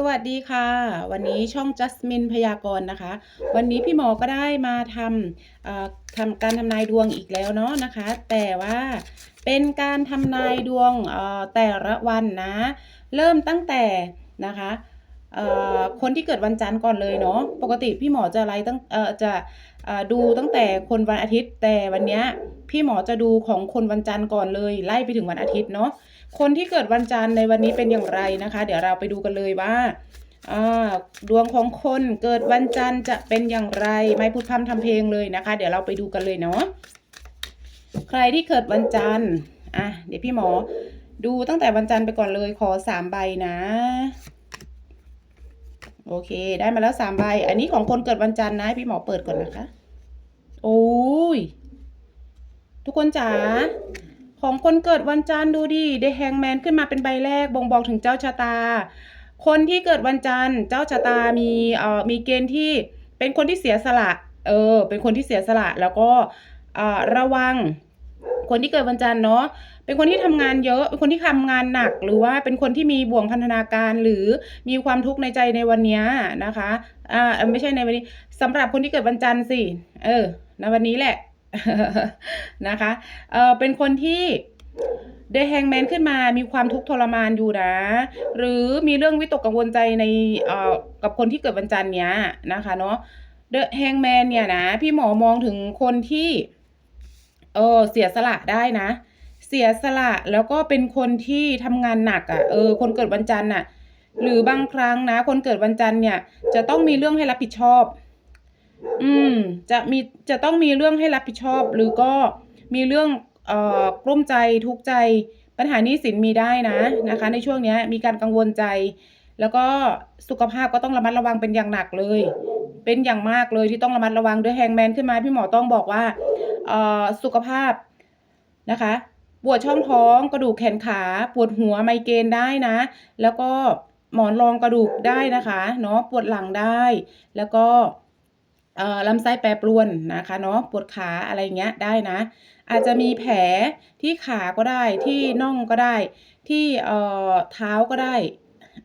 สวัสดีค่ะ วันนี้ช่องจัสมินพยากรณ์นะคะ วันนี้พี่หมอก็ได้มาทำทำการทำนายดวงอีกแล้วเนาะนะคะ แต่ว่าเป็นการทำนายดวงแต่ละวันนะ เริ่มตั้งแต่นะคะคนที่เกิดวันจันทร์ก่อนเลยเนาะปกติพี่หมอจะไลฟ์ตั้งจะดูตั้งแต่คนวันอาทิตย์ แต่วันนี้พี่หมอจะดูของคนวันจันทร์ก่อนเลย ไล่ไปถึงวันอาทิตย์เนาะ คนที่เกิดวันจันทร์ในวันนี้เป็นอย่างไรนะคะ เดี๋ยวเราไปดูกันเลยว่าดวงของคนเกิดวันจันทร์จะเป็นอย่างไร ไม่พูดพร่ำทำเพลงเลยนะคะ เดี๋ยวเราไปดูกันเลยเนาะใครที่เกิดวันจันทร์อะเดี๋ยวพี่หมอ ดูตั้งแต่วันจันทร์ไปก่อนเลยขอสามใบนะ โอเค ได้มาแล้วสามใบ อันนี้ของคนเกิดวันจันทร์นะพี่หมอเปิดก่อนนะคะ โอ้ยทุกคนจ๋า ของคนเกิดวันจันทร์ดูดิได้แฮงแมนขึ้นมาเป็นใบแรก บ่งบอกถึงเจ้าชะตา คนที่เกิดวันจันทร์เจ้าชะตามีเอ่อมีเกณฑ์ที่เป็นคนที่เสียสละเออเป็นคนที่เสียสละแล้วก็เอ่อระวัง คนที่เกิดวันจันทร์เนาะเป็นคนที่ทำงานเยอะ เป็นคนที่ทำงานหนัก หรือว่าเป็นคนที่มีบ่วงพันธนาการหรือมีความทุกข์ในใจในวันนี้นะคะอ่าไม่ใช่ในวันนี้สำหรับคนที่เกิดวันจันทร์สิเออในวันนี้แหละ นะคะเออเป็นคนที่เดแฮงแมนขึ้นมามีความทุกข์ทรมานอยู่นะ หรือมีเรื่องวิตกกังวลใจในเอ่อกับคนที่เกิดวันจันทร์เนี้ยนะคะเนาะเดอะแฮงแมนเนี่ยนะ พี่หมอมองถึงคนที่เออเสียสละได้นะ เสียสละแล้วก็เป็นคนที่ทำงานหนักอะ่ะเออคนเกิดวันจันทร์น่ะ หรือบางครั้งนะ คนเกิดวันจันทร์เนี่ย จะต้องมีเรื่องให้รับผิดชอบ อืม จะมีจะต้องมีเรื่องให้รับผิดชอบ หรือก็มีเรื่องเอ่อกลุ้มใจทุกข์ใจ ปัญหาหนี้สินมีได้นะนะคะ ในช่วงเนี้ยมีการกังวลใจ แล้วก็สุขภาพก็ต้องระมัดระวังเป็นอย่างหนักเลย เป็นอย่างมากเลยที่ต้องระมัดระวังด้วยแฮงแมนขึ้นมาพี่หมอต้องบอกว่าเอ่อสุขภาพนะคะปวดช่องท้องกระดูกแขนขาปวดหัวไมเกรนได้นะ แล้วก็หมอนรองกระดูกได้นะคะเนาะปวดหลังได้ แล้วก็ ลำไส้แปรปรวนนะคะเนาะปวดขาอะไรเงี้ยได้นะ อาจจะมีแผลที่ขาก็ได้ที่น่องก็ได้ ที่เอ่อเท้าก็ได้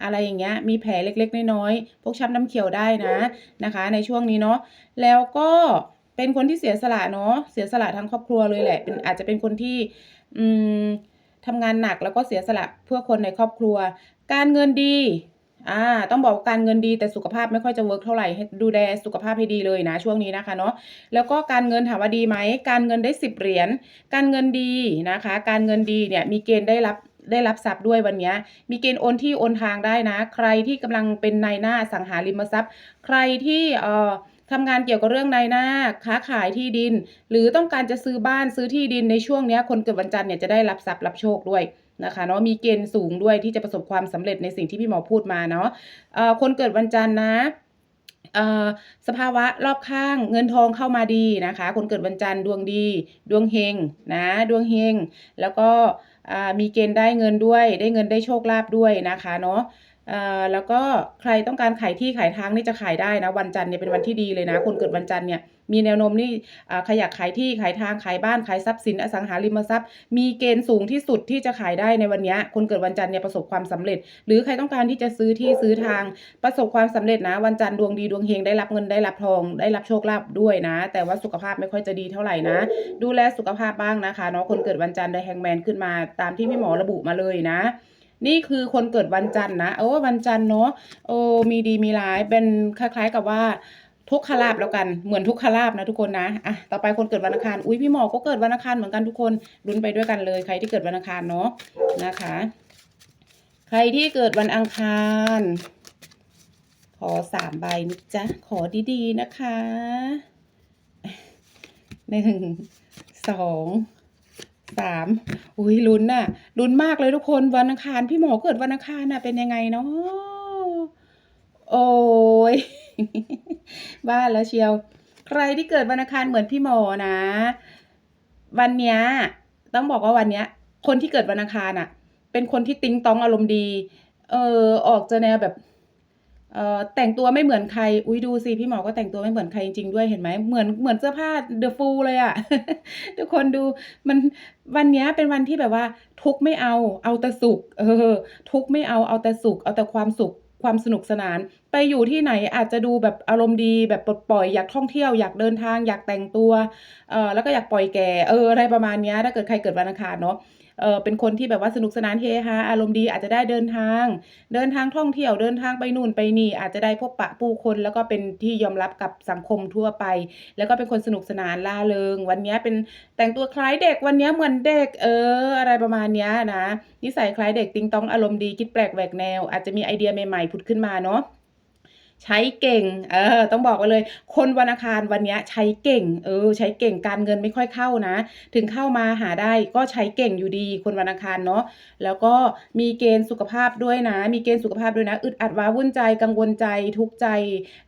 อะไรอย่างเงี้ยมีแผลเล็กๆ น้อยๆพกช้ำน้ำเขียวได้นะนะคะ ในช่วงนี้เนาะแล้วก็เป็นคนที่เสียสละเนาะเสียสละทั้งครอบครัวเลยแหละเป็นอาจจะเป็นคนที่อืมทำงานหนักแล้วก็เสียสละเพื่อคนในครอบครัว การเงินดี อ่าต้องบอกการเงินดีแต่สุขภาพไม่ค่อยจะเวิร์กเท่าไหร่ให้ดูแลสุขภาพให้ดีเลยนะช่วงนี้นะคะเนาะแล้วก็การเงินถามว่าดีไหมการเงินได้สิบเหรียญการเงินดีนะคะ การเงินดีเนี่ยมีเกณฑ์ได้รับได้รับทรัพย์ด้วยวันนี้ มีเกณฑ์โอนที่โอนทางได้นะ ใครที่กำลังเป็นนายหน้าสังหาริมทรัพย์ ใครที่เอ่อทำงานเกี่ยวกับเรื่องนายหน้าค้าขายที่ดิน หรือต้องการจะซื้อบ้านซื้อที่ดินในช่วงนี้คนเกิดวันจันทร์เนี่ยจะได้รับทรัพย์รับโชคด้วย นะคะเนาะมีเกณฑ์สูงด้วยที่จะประสบความสำเร็จในสิ่งที่พี่หมอพูดมาเนาะะคนเกิดวันจันทร์นะสภาวะรอบข้างเงินทองเข้ามาดีนะคะ คนเกิดวันจันทร์ดวงดีดวงเฮงนะดวงเฮงแล้วก็มีเกณฑ์ได้เงินด้วย ได้เงินได้โชคลาภด้วยนะคะเนาะ แล้วก็ใครต้องการขายที่ขายทางนี่จะขายได้นะวันจันทร์เนี่ยเป็นวันที่ดีเลยนะ คนเกิดวันจันทร์เนี่ยมีแนวโน้มนี่อ่าใครอยากขายที่ขายทางขายบ้านขายทรัพย์สินอสังหาริมทรัพย์ มีเกณฑ์สูงที่สุดที่จะขายได้ในวันนี้คนเกิดวันจันทร์เนี่ยประสบความสำเร็จ หรือใครต้องการที่จะซื้อที่ซื้อทางประสบความสำเร็จนะ วันจันทร์ดวงดีดวงเฮงได้รับเงินได้รับทองได้รับโชคลาภด้วยนะ แต่ว่าสุขภาพไม่ค่อยจะดีเท่าไหร่นะ ดูแลสุขภาพบ้างนะคะเนาะคนเกิดวันจันทร์ได้แฮงแมนขึ้นมาตามที่พี่หมอระบุมาเลยนะ นี่คือคนเกิดวันจันทร์นะโอ้วันจันทร์เนาะโอ้มีดีมีร้ายเป็นคล้าย ๆ กับว่าทุกขลาบแล้วกันเหมือนทุกขลาบนะทุกคนนะอะต่อไปคนเกิดวันอังคารอุ้ยพี่หมอก็เกิดวันอังคารเหมือนกันทุกคนลุ้นไปด้วยกันเลยใครที่เกิดวันอังคารเนาะนะคะ ใครที่เกิดวันอังคาร ขอสามใบนะจ๊ะขอดีๆนะคะหนึ่งสอง สามอุ้ยลุ้นน่ะลุ้นมากเลยทุกคนวันอังคารพี่หมอเกิดวันอังคารน่ะเป็นยังไงเนาะโอ้ยบ้าแล้วเชียว ใครที่เกิดวันอังคารเหมือนพี่หมอนะ วันเนี้ยต้องบอกว่าวันเนี้ย คนที่เกิดวันอังคารน่ะ เป็นคนที่ติ๊งต้องอารมณ์ดี เออออกจะแนวแบบ แต่งตัวไม่เหมือนใคร อุ้ยดูสิพี่หมอก็แต่งตัวไม่เหมือนใครจริงๆด้วยเห็นไหมเหมือนเหมือนเสื้อผ้าเดอะฟูเลยอะทุกคนดูมันวันนี้เป็นวันที่แบบว่า ทุกไม่เอาเอาแต่สุข เออ ทุกไม่เอาเอาแต่สุข เอาแต่ความสุขความสนุกสนาน ไปอยู่ที่ไหนอาจจะดูแบบอารมณ์ดีแบบปลดปล่อยอยากท่องเที่ยวอยากเดินทางอยากแต่งตัวเออแล้วก็อยากปล่อยแก่เอออะไรประมาณนี้ถ้าเกิดใครเกิดวันอังคารเนาะ เออเป็นคนที่แบบว่าสนุกสนานเฮฮาอารมณ์ดีอาจจะได้เดินทาง เดินทางท่องเที่ยวเดินทางไปนู่นไปนี่ อาจจะได้พบปะผู้คนแล้วก็เป็นที่ยอมรับกับสังคมทั่วไป แล้วก็เป็นคนสนุกสนานล่าเริง วันนี้เป็นแต่งตัวคล้ายเด็กวันนี้เหมือนเด็กเออ อะไรประมาณนี้นะนิสัยคล้ายเด็กติงตองอารมณ์ดีคิดแปลกแหวกแนว อาจจะมีไอเดียใหม่ๆผุดขึ้นมาเนาะ ใช้เก่ง เออ ต้องบอกไว้เลย คนวันอังคารวันนี้ใช้เก่ง เออ ใช้เก่ง การเงินไม่ค่อยเข้านะ ถึงเข้ามาหาได้ก็ใช้เก่งอยู่ดี คนวันอังคารเนาะ แล้วก็มีเกณฑ์สุขภาพด้วยนะ มีเกณฑ์สุขภาพด้วยนะ อึดอัดว้าวุ่นใจ กังวลใจ ทุกข์ใจ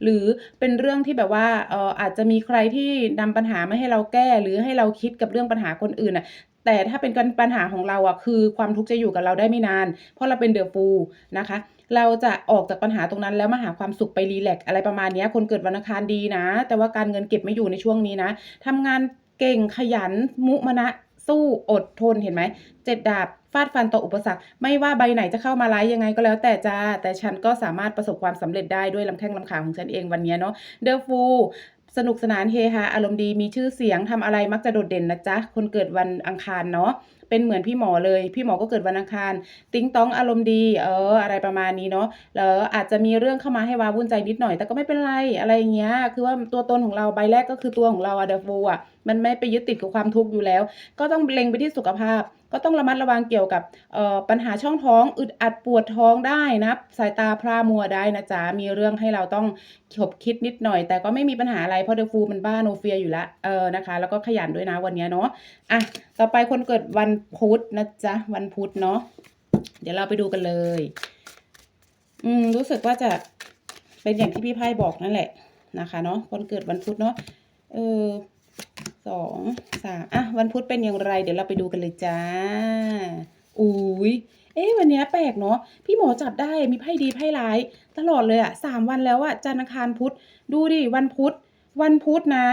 หรือเป็นเรื่องที่แบบว่า เอออาจจะมีใครที่นำปัญหามาให้เราแก้ หรือให้เราคิดกับเรื่องปัญหาคนอื่นน่ะแต่ถ้าเป็นการปัญหาของเราอะคือความทุกข์จะอยู่กับเราได้ไม่นาน เพราะเราเป็นเดอะฟูนะคะ เราจะออกจากปัญหาตรงนั้นแล้วมาหาความสุขไปรีแลกอะไรประมาณนี้คนเกิดวันอังคารดีนะ แต่ว่าการเงินเก็บไม่อยู่ในช่วงนี้นะทำงานเก่งขยัน มุมนะสู้อดทนเห็นไหมเจ็ดดาบฟาดฟันต่ออุปสรรค ไม่ว่าใบไหนจะเข้ามาไลฟ์ยังไงก็แล้วแต่จ้า แต่ฉันก็สามารถประสบความสำเร็จได้ด้วยลำแข้งลำขาของฉันเองวันนี้เนาะเดอะฟูสนุกสนานเฮฮาอารมณ์ดีมีชื่อเสียงทำอะไรมักจะโดดเด่นนะจ๊ะคนเกิดวันอังคารเนาะ เป็นเหมือนพี่หมอเลย พี่หมอก็เกิดวันอังคาร ติ้งต้องอารมณ์ดี เออ อะไรประมาณนี้เนาะแล้วอาจจะมีเรื่องเข้ามาให้ว้าวุ่นใจนิดหน่อย แต่ก็ไม่เป็นไรอะไรเงี้ย คือว่าตัวตนของเราใบแรกก็คือตัวของเราอะเดฟูอะมันไม่ไปยึดติดกับความทุกข์อยู่แล้ว ก็ต้องเล็งไปที่สุขภาพ ก็ต้องระมัดระวังเกี่ยวกับปัญหาช่องท้องอึดอัดปวดท้องได้นะสายตาพร่ามัวได้นะจ๊ะมีเรื่องให้เราต้องขบคิดนิดหน่อย แต่ก็ไม่มีปัญหาอะไรเพราะเดฟูมันบ้าโนเฟียอยู่ละเออนะคะ แล้วก็ขยันด้วยนะวันนี้เนาะอะต่อไปคนเกิดวันพุธนะจ๊ะวันพุธเนาะเดี๋ยวเราไปดูกันเลย อืมรู้สึกว่าจะเป็นอย่างที่พี่ไพ่บอกนั่นแหละนะคะเนาะคนเกิดวันพุธเนาะเออ สองสามอะวันพุธเป็นอย่างไร เดี๋ยวเราไปดูกันเลยจ้าอุ้ยเอ๊ะวันนี้แปลกเนาะพี่หมอจับได้มีไพ่ดีไพ่ร้าย ตลอดเลยอะสามวันแล้วอะจันทร์อังคารพุธดูดิวันพุธวันพุธนะ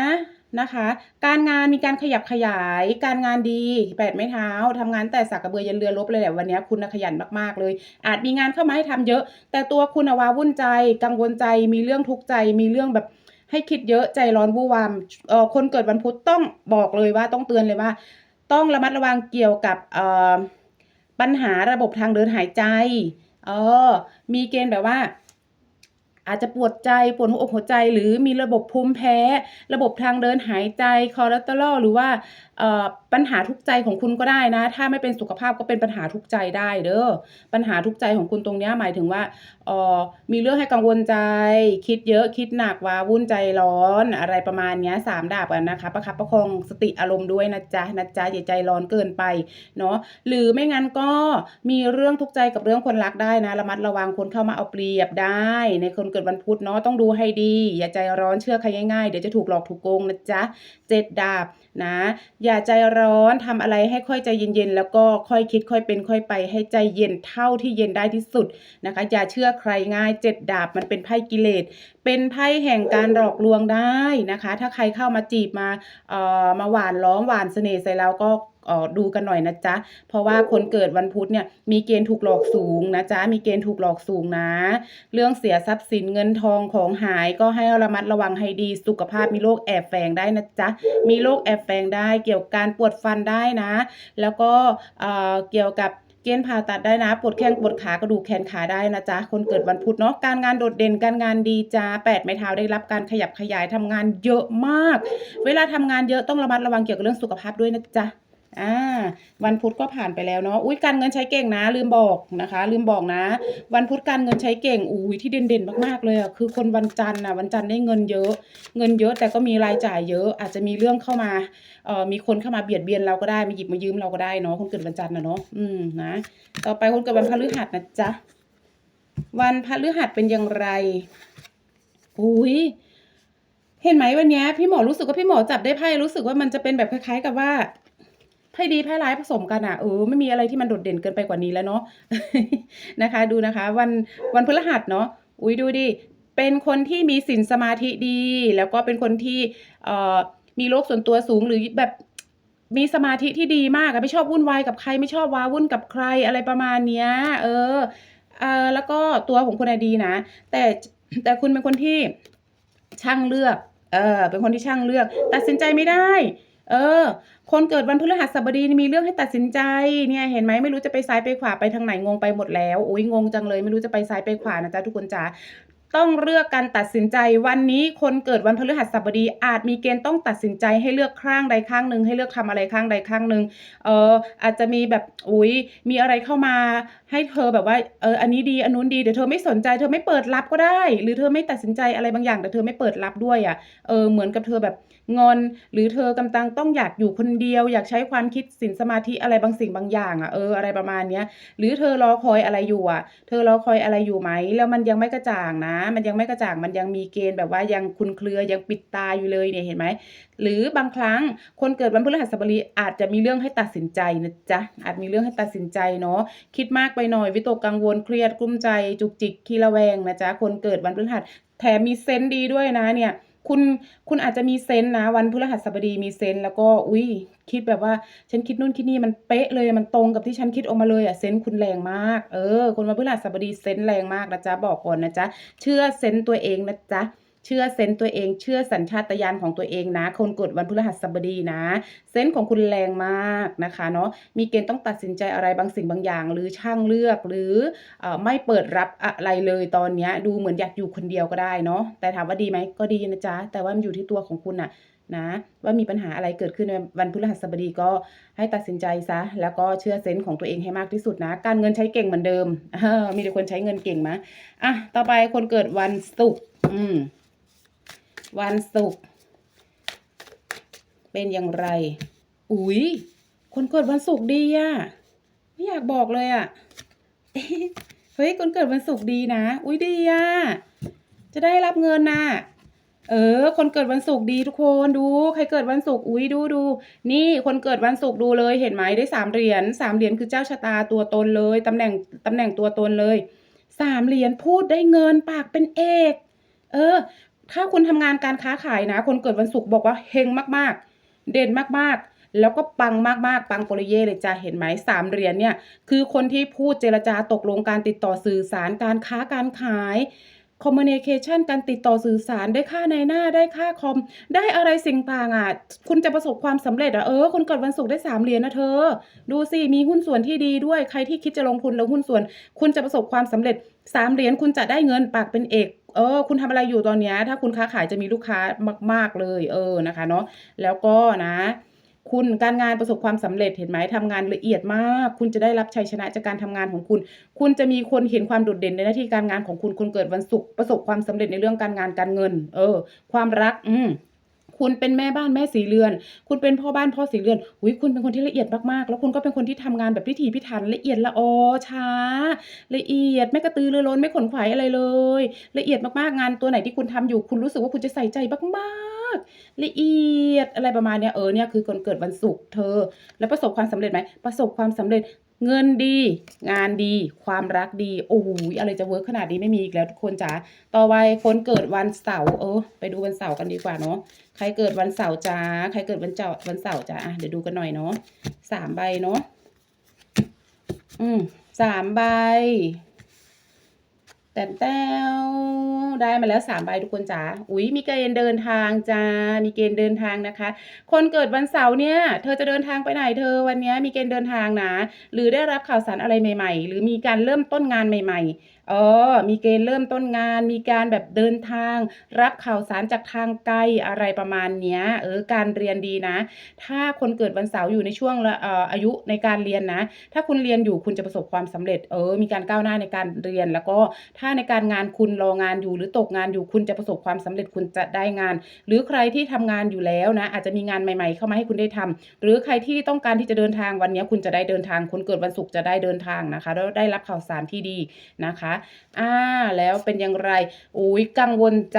นะคะ การงานมีการขยับขยาย การงานดีแปดไม้เท้าทำงานแต่สักกระเบือยันเรือลบเลยแหละวันนี้คุณขยันมากๆเลย อาจมีงานเข้ามาให้ทำเยอะ แต่ตัวคุณอะวาวุ่นใจกังวลใจมีเรื่องทุกข์ใจมีเรื่องแบบ ให้คิดเยอะใจร้อนวู่วามคนเกิดวันพุธต้องบอกเลยว่าต้องเตือนเลยว่า ต้องระมัดระวังเกี่ยวกับปัญหาระบบทางเดินหายใจ เออ มีเกณฑ์แบบว่า อาจจะปวดใจปวดหัวอกหัวใจ หรือมีระบบภูมิแพ้ ระบบทางเดินหายใจคอเลสเตอรอลหรือว่าเอ่อปัญหาทุกใจของคุณก็ได้นะ ถ้าไม่เป็นสุขภาพก็เป็นปัญหาทุกใจได้เด้อปัญหาทุกใจของคุณตรงนี้หมายถึงว่าเออมีเรื่องให้กังวลใจ คิดเยอะคิดหนักว้าวุ่นใจร้อนอะไรประมาณนี้สามดาบกันนะคะ ประคับประคองสติอารมณ์ด้วยนะจ๊ะนะจ๊ะอย่าใจร้อนเกินไปเนาะหรือไม่งั้นก็มีเรื่องทุกใจกับเรื่องคนรักได้นะระมัดระวังคนเข้ามาเอาเปรียบได้ในคนเกิดวันพุธเนาะต้องดูให้ดี อย่าใจร้อนเชื่อใครง่ายๆ เดี๋ยวจะถูกหลอกถูกโกงนะจ๊ะเจ็ดดาบนะ อย่าใจร้อนทำอะไรให้ค่อยใจเย็นๆ แล้วก็ค่อยคิดค่อยเป็นค่อยไปให้ใจเย็นเท่าที่เย็นได้ที่สุดนะคะ อย่าเชื่อใครง่ายเจ็ดดาบมันเป็นไพ่กิเลสเป็นไพ่แห่งการหลอกลวงได้นะคะ ถ้าใครเข้ามาจีบมาเอ่อมาหวานล้อมหวานเสน่ห์ใส่เราก็ ดูกันหน่อยนะจ๊ะ เพราะว่าคนเกิดวันพุธเนี่ยมีเกณฑ์ถูกหลอกสูงนะจ๊ะ มีเกณฑ์ถูกหลอกสูงนะ เรื่องเสียทรัพย์สินเงินทองของหายก็ให้ระมัดระวังให้ดี สุขภาพมีโรคแอบแฝงได้นะจ๊ะ มีโรคแอบแฝงได้เกี่ยวกับการปวดฟันได้นะ แล้วก็เอ่อเกี่ยวกับเกณฑ์ผ่าตัดได้นะปวดแข้งปวดขากระดูกแขนขาได้นะจ๊ะ คนเกิดวันพุธเนาะการงานโดดเด่นการงานดีจ้าแปดไม้เท้าได้รับการขยับขยายทำงานเยอะมาก เวลาทำงานเยอะต้องระมัดระวังเกี่ยวกับเรื่องสุขภาพด้วยนะจ๊ะ อ่าวันพุธก็ผ่านไปแล้วเนาะอุ้ยการเงินใช้เก่งนะ ลืมบอกนะคะ ลืมบอกนะ วันพุธการเงินใช้เก่งอุ้ยที่เด่นๆมากๆเลยอะคือคนวันจันทร์นะวันจันทร์ได้เงินเยอะ เงินเยอะแต่ก็มีรายจ่ายเยอะ อาจจะมีเรื่องเข้ามาเอ่อมีคนเข้ามาเบียดเบียนเราก็ได้มาหยิบมายืมเราก็ได้เนาะคนเกิดวันจันทร์นะเนาะอืมนะต่อไปคนเกิดวันพฤหัสนะจ๊ะวันพฤหัสเป็นอย่างไรอุ้ยเห็นไหมวันเนี้ยพี่หมอรู้สึกว่าพี่หมอจับได้ไพ่รู้สึกว่ามันจะเป็นแบบคล้าย ๆ กับว่า ไพ่ดีไพ่ร้ายผสมกันอะเออไม่มีอะไรที่มันโดดเด่นเกินไปกว่านี้แล้วเนาะนะคะ ดูนะคะ วันวันพฤหัสเนาะอุ้ยดูดิเป็นคนที่มีศีลสมาธิดี แล้วก็เป็นคนที่เอ่อมีโลกส่วนตัวสูงหรือแบบมีสมาธิที่ดีมากอะไม่ชอบวุ่นวายกับใครไม่ชอบว้าวุ่นกับใครอะไรประมาณเนี้ย เออเออแล้วก็ตัวของคุณอะดีนะ แต่แต่คุณเป็นคนที่ช่างเลือก เออเป็นคนที่ช่างเลือก ตัดสินใจไม่ได้ เออ คนเกิดวันพฤหัสบดีมีเรื่องให้ตัดสินใจ เนี่ยเห็นไหมไม่รู้จะไปซ้ายไปขวาไปทางไหนงงไปหมดแล้วโอ้ยงงจังเลย ไม่รู้จะไปซ้ายไปขวานะจ๊ะทุกคนจ๋าต้องเลือกการตัดสินใจวันนี้คนเกิดวันพฤหัสบดีอาจมีเกณฑ์ต้องตัดสินใจให้เลือกข้างใดข้างหนึ่งให้เลือกทำอะไรข้างใดข้างหนึ่งเอออาจจะมีแบบอุ้ยมีอะไรเข้ามา ให้เธอแบบว่าเอออันนี้ดีอันนู้นดีเดี๋ยวเธอไม่สนใจเธอไม่เปิดรับก็ได้ หรือเธอไม่ตัดสินใจอะไรบางอย่างแต่เธอไม่เปิดรับด้วยอะ่ะเออเหมือนกับเธอแบบ งอน หรือเธอกำลังต้องอยากอยู่คนเดียว อยากใช้ความคิดสินสมาธิอะไรบางสิ่งบางอย่างอะ่ะเอออะไรประมาณเนี้ยหรือเธอรอคอยอะไรอยู่อะ เธอรอคอยอะไรอยู่ไหม แล้วมันยังไม่กระจ่างนะ มันยังไม่กระจ่างมันยังมีเกณฑ์แบบว่ายังคุนเครือยังปิดตาอยู่เลยเนี่ยเห็นไหมหรือบางครั้งคนเกิดวันพฤหัสบดีอาจจะมีเรื่องให้ตัดสินใจนะจ๊ะอาจมีเรื่องให้ตัดสินใจเนาะคิดมากไปหน่อยวิตกกังวลเครียดกลุ้มใจจุกจิกขี้ระแวงนะจ๊ะคนเกิดวันพฤหัสแถมมีเซนส์ดีด้วยนะเนี่ย คุณคุณอาจจะมีเซนนะวันพฤหัสบดีมีเซนแล้วก็อุ้ยคิดแบบว่า ฉันคิดนู่นคิดนี่มันเป๊ะเลยมันตรงกับที่ฉันคิดออกมาเลยอะเซนคุณแรงมาก เออ คนวันพฤหัสบดีเซนแรงมากนะจ๊ะบอกก่อนนะจ๊ะเชื่อเซนตัวเองนะจ๊ะ เชื่อเซนส์ตัวเอง เชื่อสัญชาตญาณของตัวเองนะ คนเกิดวันพฤหัสบดีนะ เซนส์ของคุณแรงมากนะคะเนาะ มีเกณฑ์ต้องตัดสินใจอะไรบางสิ่งบางอย่าง หรือช่างเลือกหรืออไม่เปิดรับอะไรเลยตอนนี้ดูเหมือนอยากอยู่คนเดียวก็ได้เนาะ แต่ถามว่าดีไหมก็ดีนะจ๊ะ แต่ว่ามันอยู่ที่ตัวของคุณน่ะนะว่ามีปัญหาอะไรเกิดขึ้นในวันพฤหัสบดีก็ให้ตัดสินใจซะ แล้วก็เชื่อเซนส์ของตัวเองให้มากที่สุดนะ การเงินใช้เก่งเหมือนเดิมออมีแต่คนใช้เงินเก่งมะอะต่อไปคนเกิดวันศุกร์อืม วันศุกร์เป็นอย่างไร อุ๊ย คนเกิดวันศุกร์ดีอะไม่อยากบอกเลยอะเฮ้ย คนเกิดวันศุกร์ดีนะ อุ้ยดีอะจะได้รับเงินน่ะเออ คนเกิดวันศุกร์ดีทุกคนดู ใครเกิดวันศุกร์อุ้ยดูดู นี่คนเกิดวันศุกร์ดูเลย เห็นไหมได้สามเหรียญสามเหรียญคือเจ้าชะตาตัวตนเลยตำแหน่งตำแหน่งตัวตนเลยสามเหรียญพูดได้เงินปากเป็นเอก เออ ถ้าคุณทำงานการค้าขายนะ คนเกิดวันศุกร์บอกว่าเฮงมากๆ เด่นมากๆแล้วก็ปังมากๆ ปังโปรเย่เลยจ้าเห็นไหมสามเหรียญเนี่ยคือคนที่พูดเจรจาตกลงการติดต่อสื่อสารการค้าการขายคอมมูนิเคชันการติดต่อสื่อสารได้ค่าในหน้าได้ค่าคอม ได้อะไรสิ่งต่างอะคุณจะประสบความสำเร็จอะเออคนเกิดวันศุกร์ได้สามเหรียญนะเธอ ดูสิมีหุ้นส่วนที่ดีด้วยใครที่คิดจะลงทุนแล้วหุ้นส่วน คุณจะประสบความสำเร็จ สามเหรียญคุณจะได้เงินปากเป็นเอกเออ คุณทำอะไรอยู่ตอนนี้ ถ้าคุณค้าขายจะมีลูกค้ามาก ๆเลย เออนะคะเนาะแล้วก็นะ คุณการงานประสบความสำเร็จเห็นไหมทำงานละเอียดมาก คุณจะได้รับชัยชนะจากการทำงานของคุณ คุณจะมีคนเห็นความโดดเด่นในหน้าที่การงานของคุณคุณเกิดวันศุกร์ประสบความสำเร็จในเรื่องการงานการเงิน เออ ความรัก อืม คุณเป็นแม่บ้านแม่สีเรือน คุณเป็นพ่อบ้านพ่อสีเรือนหุยคุณเป็นคนที่ละเอียดมากๆ แล้วคุณก็เป็นคนที่ทำงานแบบพิถีพิถันละเอียดละออช้า ละเอียดไม่กระตือรือร้นไม่ขนขวายอะไรเลย ละเอียดมากๆงานตัวไหนที่คุณทำอยู่ คุณรู้สึกว่าคุณจะใส่ใจมากๆ ละเอียดอะไรประมาณเนี้ยเออเนี่ยคือคนเกิดวันศุกร์เธอ แล้วประสบความสำเร็จไหมประสบความสำเร็จ เงินดี งานดี ความรักดีโอ้โหอะไรจะเวิร์กขนาดนี้ไม่มีอีกแล้วทุกคนจ๋าต่อไปคนเกิดวันเสาร์เออไปดูวันเสาร์กันดีกว่าเนาะใครเกิดวันเสาร์จ้าใครเกิดวันเจ้าวันเสาร์จ้าอะเดี๋ยวดูกันหน่อยเนาะสามใบเนาะอืมสามใบ แต่แต้วได้มาแล้วสามใบทุกคนจ๋า อุ๊ย มีเกณฑ์เดินทางจ้า มีเกณฑ์เดินทางนะคะ คนเกิดวันเสาร์เนี่ย เธอจะเดินทางไปไหนเธอวันนี้มีเกณฑ์เดินทางนะ หรือได้รับข่าวสารอะไรใหม่ ๆ หรือมีการเริ่มต้นงานใหม่ ๆ เออ มีเกณฑ์เริ่มต้นงาน มีการแบบเดินทาง รับข่าวสารจากทางไกลอะไรประมาณเนี้ย เออ การเรียนดีนะ ถ้าคนเกิดวันเสาร์อยู่ในช่วงเอ่ออายุในการเรียนนะ ถ้าคุณเรียนอยู่คุณจะประสบความสำเร็จ เออ มีการก้าวหน้าในการเรียน แล้วก็ถ้าในการงานคุณรองานอยู่หรือตกงานอยู่คุณจะประสบความสำเร็จคุณจะได้งาน หรือใครที่ทำงานอยู่แล้วนะ อาจจะมีงานใหม่ ๆ เข้ามาให้คุณได้ทำหรือใครที่ต้องการที่จะเดินทางวันนี้คุณจะได้เดินทาง คนเกิดวันศุกร์จะได้เดินทางนะคะแล้วได้รับข่าวสารที่ดีนะคะอ่าแล้วเป็นอย่างไรอุ้ยกังวลใจ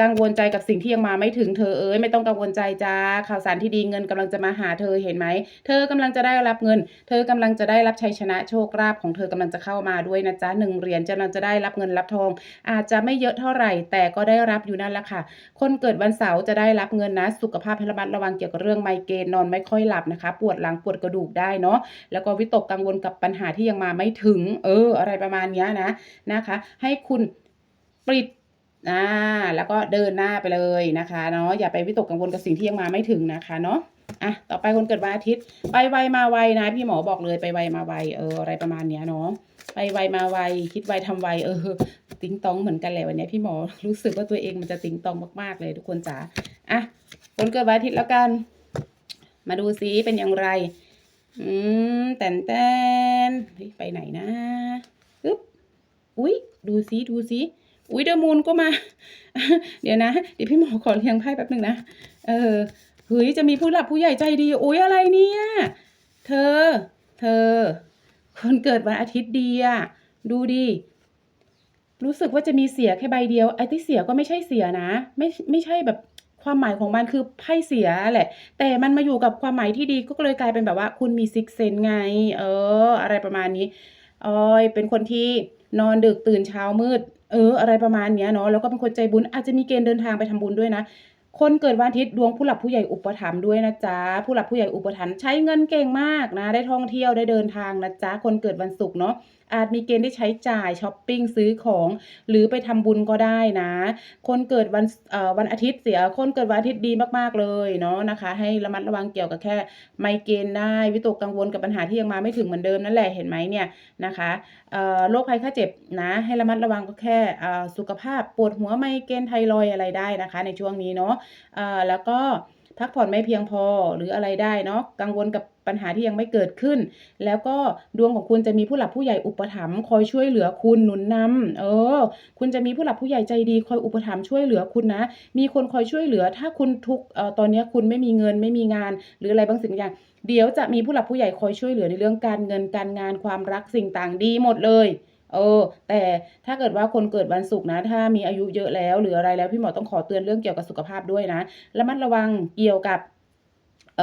กังวลใจกับสิ่งที่ยังมาไม่ถึงเธอเอ้ยไม่ต้องกังวลใจจ้าข่าวสารที่ดีเงินกำลังจะมาหาเธอเห็นไหม เธอกำลังจะได้รับเงิน เธอกำลังจะได้รับชัยชนะโชคลาภของเธอกำลังจะเข้ามาด้วยนะจ๊ะหนึ่งเหรียญกำลังจะได้รับเงินรับทอง อาจจะไม่เยอะเท่าไหร่ แต่ก็ได้รับอยู่นั่นแหละค่ะ คนเกิดวันเสาร์จะได้รับเงินนะ สุขภาพให้ระมัดระวังเกี่ยวกับเรื่องไมเกรนนอนไม่ค่อยหลับนะคะ ปวดหลังปวดกระดูกได้เนาะแล้วก็วิตกกังวลกับปัญหาที่ยังมาไม่ถึง เออ อะไรประมาณนี้นะนะคะ ให้คุณปิด อ่าแล้วก็เดินหน้าไปเลยนะคะเนาะอย่าไปวิตกกังวลกับสิ่งที่ยังมาไม่ถึงนะคะเนาะอะต่อไปคนเกิดวันอาทิตย์ ไปไวมาไวนะ พี่หมอบอกเลยไปไวมาไวเอออะไรประมาณเนี้ยเนาะไปไวมาไวคิดไวทำไวเออติ๊งตองเหมือนกันแหละวันนี้พี่หมอรู้สึกว่าตัวเองมันจะติ๊งตองมากๆเลยทุกคนจ๋าอะคนเกิดวันอาทิตย์แล้วกัน มาดูซิเป็นอย่างไรอืมแตนแตนไปไหนนะอึ๊บอุ้ยดูซิดูซิ อุ้ยเดอะมูนก็มา เดี๋ยวนะ เดี๋ยวพี่หมอขอเรียงไพ่แป๊บหนึ่งนะ เออเฮ้ยจะมีผู้หลักผู้ใหญ่ใจดี อุ้ยอะไรเนี่ย เธอ เธอ คนเกิดวันอาทิตย์ดีอะดูดิรู้สึกว่าจะมีเสียแค่ใบเดียวไอ้ที่เสียก็ไม่ใช่เสียนะ ไม่ไม่ใช่แบบความหมายของมันคือไพ่เสียแหละ แต่มันมาอยู่กับความหมายที่ดีก็เลยกลายเป็นแบบว่า คุณมีซิกเซนไง เออ อะไรประมาณนี้ออยเป็นคนที่นอนดึกตื่นเช้ามืด เออ อะไรประมาณเนี้ยเนาะแล้วก็เป็นคนใจบุญอาจจะมีเกณฑ์เดินทางไปทำบุญด้วยนะคนเกิดวันอาทิตย์ดวงผู้หลักผู้ใหญ่อุปถัมภ์ด้วยนะจ๊ะผู้หลักผู้ใหญ่อุปถัมภ์ใช้เงินเก่งมากนะ ได้ท่องเที่ยวได้เดินทางนะจ๊ะคนเกิดวันศุกร์เนาะ อาจมีเกณฑ์ได้ใช้จ่ายช้อปปิ้งซื้อของหรือไปทำบุญก็ได้นะ คนเกิดวันวันอาทิตย์เสียคนเกิดวันอาทิตย์ดีมากๆเลยเนาะนะคะ ให้ระมัดระวังเกี่ยวกับแค่ไมเกรนได้วิตกกังวลกับปัญหาที่ยังมาไม่ถึงเหมือนเดิมนั่นแหละเห็นไหมเนี่ยนะคะโรคภัยไข้เจ็บนะ ให้ระมัดระวังก็แค่สุขภาพปวดหัวไมเกรนไทรอยอะไรได้นะคะ ในช่วงนี้เนาะแล้วก็พักผ่อนไม่เพียงพอหรืออะไรได้เนาะกังวลกับ ปัญหาที่ยังไม่เกิดขึ้น แล้วก็ดวงของคุณจะมีผู้หลักผู้ใหญ่อุปถัมภ์คอยช่วยเหลือคุณหนุนนำเออ คุณจะมีผู้หลักผู้ใหญ่ใจดีคอยอุปถัมภ์ช่วยเหลือคุณนะ มีคนคอยช่วยเหลือ ถ้าคุณทุกเอ่อตอนนี้คุณไม่มีเงินไม่มีงาน หรืออะไรบางสิ่งบางอย่างเดี๋ยวจะมีผู้หลักผู้ใหญ่คอยช่วยเหลือในเรื่องการเงินการงานความรักสิ่งต่างดีหมดเลยเออแต่ถ้าเกิดว่าคนเกิดวันศุกร์นะ ถ้ามีอายุเยอะแล้วหรืออะไรแล้วพี่หมอต้องขอเตือนเรื่องเกี่ยวกับสุขภาพด้วยนะระมัดระวังเกี่ยวกับ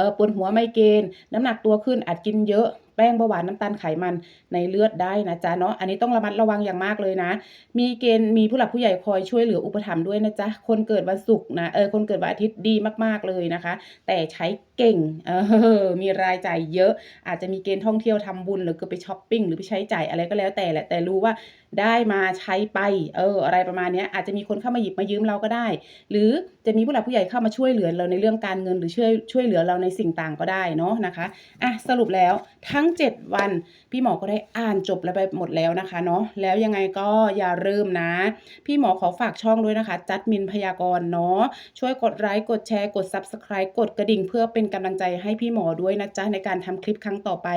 ออปวดหัวไมเกรนน้ำหนักตัวขึ้นอาจกินเยอะแป้งเบาหวานน้ำตาลไขมันในเลือดได้นะจ๊ะเนาะอันนี้ต้องระมัดระวังอย่างมากเลยนะ มีเกณฑ์มีผู้หลักผู้ใหญ่คอยช่วยเหลืออุปถัมภ์ด้วยนะจ๊ะคนเกิดวันศุกร์นะเออคนเกิดวันอาทิตย์ดีมากๆเลยนะคะ แต่ใช้ เก่ง เออ มีรายจ่ายเยอะ อาจจะมีเกณฑ์ท่องเที่ยวทำบุญหรือก็ไปช้อปปิ้งหรือไปใช้จ่ายอะไรก็แล้วแต่แหละ แต่รู้ว่าได้มาใช้ไป เออ อะไรประมาณนี้อาจจะมีคนเข้ามาหยิบมายืมเราก็ได้ หรือจะมีผู้หลักผู้ใหญ่เข้ามาช่วยเหลือเราในเรื่องการเงินหรือช่วยช่วยเหลือเราในสิ่งต่างก็ได้เนาะนะคะ อะสรุปแล้วทั้ง 7 วัน พี่หมอก็ได้อ่านจบแล้วไปหมดแล้วนะคะเนาะ แล้วยังไงก็อย่าลืมนะ พี่หมอขอฝากช่องด้วยนะคะ จัดมินพยากรณ์เนาะ ช่วยกดไลค์ กดแชร์ กด Subscribe กดกระดิ่งเพื่อเป็นกำลังใจให้พี่หมอด้วยนะจ๊ะในการทำคลิปครั้งต่อไป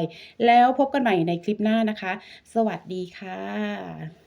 แล้วพบกันใหม่ในคลิปหน้านะคะ สวัสดีค่ะ